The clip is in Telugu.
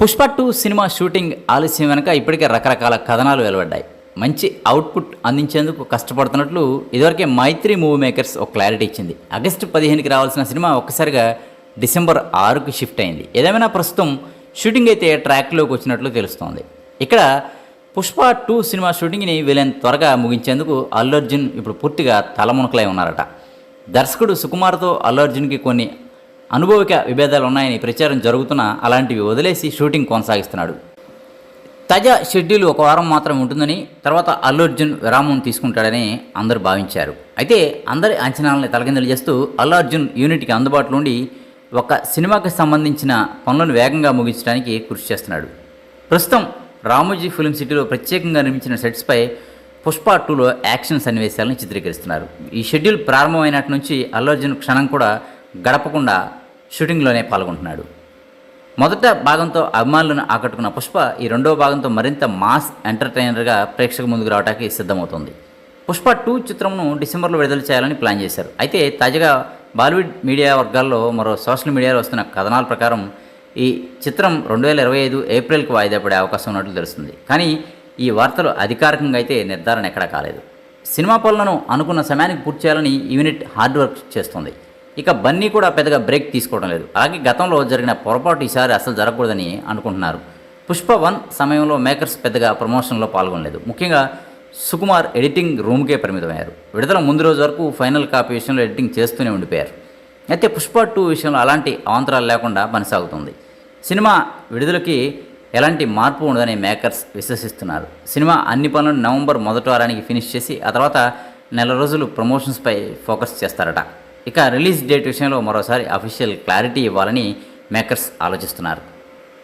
పుష్ప టూ సినిమా షూటింగ్ ఆలస్యం వెనక ఇప్పటికే రకరకాల కథనాలు వెలువడ్డాయి. మంచి అవుట్పుట్ అందించేందుకు కష్టపడుతున్నట్లు ఇదివరకే మైత్రి మూవీ మేకర్స్ ఒక క్లారిటీ ఇచ్చింది. ఆగస్టు పదిహేనుకి రావాల్సిన సినిమా ఒక్కసారిగా డిసెంబర్ ఆరుకు షిఫ్ట్ అయింది. ఏదేమైనా ప్రస్తుతం షూటింగ్ అయితే ట్రాక్లోకి వచ్చినట్లు తెలుస్తోంది. ఇక్కడ పుష్ప టూ సినిమా షూటింగ్ని వీలైన త్వరగా ముగించేందుకు అల్లు అర్జున్ ఇప్పుడు పూర్తిగా తలమునకలై ఉన్నారట. దర్శకుడు సుకుమార్తో అల్లు అర్జున్కి కొన్ని అనుభవిక విభేదాలు ఉన్నాయని ప్రచారం జరుగుతున్న అలాంటివి వదిలేసి షూటింగ్ కొనసాగిస్తున్నాడు. తాజా షెడ్యూల్ ఒక వారం మాత్రం ఉంటుందని తర్వాత అల్లు అర్జున్ విరామం తీసుకుంటాడని అందరూ భావించారు. అయితే అందరి అంచనాలని తలకిందలు చేస్తూ అల్లు అర్జున్ యూనిట్కి అందుబాటులో ఉండి ఒక సినిమాకి సంబంధించిన పనులను వేగంగా ముగించడానికి కృషి చేస్తున్నాడు. ప్రస్తుతం రామోజీ ఫిల్మ్ సిటీలో ప్రత్యేకంగా నిర్మించిన సెట్స్పై పుష్ప టూలో యాక్షన్ సన్నివేశాలను చిత్రీకరిస్తున్నారు. ఈ షెడ్యూల్ ప్రారంభమైనట్టు నుంచి అల్లు అర్జున్ క్షణం కూడా గడపకుండా షూటింగ్లోనే పాల్గొంటున్నాడు. మొదట భాగంతో అభిమానులను ఆకట్టుకున్న పుష్ప ఈ రెండవ భాగంతో మరింత మాస్ ఎంటర్టైనర్గా ప్రేక్షక ముందుకు రావడానికి సిద్ధమవుతోంది. పుష్ప టూ చిత్రంను డిసెంబర్లో విడుదల చేయాలని ప్లాన్ చేశారు. అయితే తాజాగా బాలీవుడ్ మీడియా వర్గాల్లో మరో సోషల్ మీడియాలో వస్తున్న కథనాల ప్రకారం ఈ చిత్రం రెండు వేల ఇరవై ఐదు ఏప్రిల్కి వాయిదా పడే అవకాశం ఉన్నట్లు తెలుస్తుంది. కానీ ఈ వార్తలు అధికారికంగా అయితే నిర్ధారణ ఎక్కడా కాలేదు. సినిమా పనులను అనుకున్న సమయానికి పూర్తి చేయాలని యూనిట్ హార్డ్ వర్క్ చేస్తుంది. ఇక బన్నీ కూడా పెద్దగా బ్రేక్ తీసుకోవడం లేదు. అలాగే గతంలో జరిగిన పొరపాటు ఈసారి అసలు జరగకూడదని అనుకుంటున్నారు. పుష్ప వన్ సమయంలో మేకర్స్ పెద్దగా ప్రమోషన్లో పాల్గొనలేదు. ముఖ్యంగా సుకుమార్ ఎడిటింగ్ రూమ్కే పరిమితమయ్యారు. విడుదల ముందు రోజు వరకు ఫైనల్ కాపీ విషయంలో ఎడిటింగ్ చేస్తూనే ఉండిపోయారు. అయితే పుష్ప టూ విషయంలో అలాంటి అవాంతరాలు లేకుండా కొనసాగుతుంది. సినిమా విడుదలకి ఎలాంటి మార్పు ఉండదని మేకర్స్ విశ్వసిస్తున్నారు. సినిమా అన్ని పనులను నవంబర్ మొదటి వారానికి ఫినిష్ చేసి ఆ తర్వాత నెల రోజులు ప్రమోషన్స్పై ఫోకస్ చేస్తారట. ఇక రిలీజ్ డేట్ విషయంలో మరోసారి అఫీషియల్ క్లారిటీ ఇవ్వాలని మేకర్స్ ఆలోచిస్తున్నారు.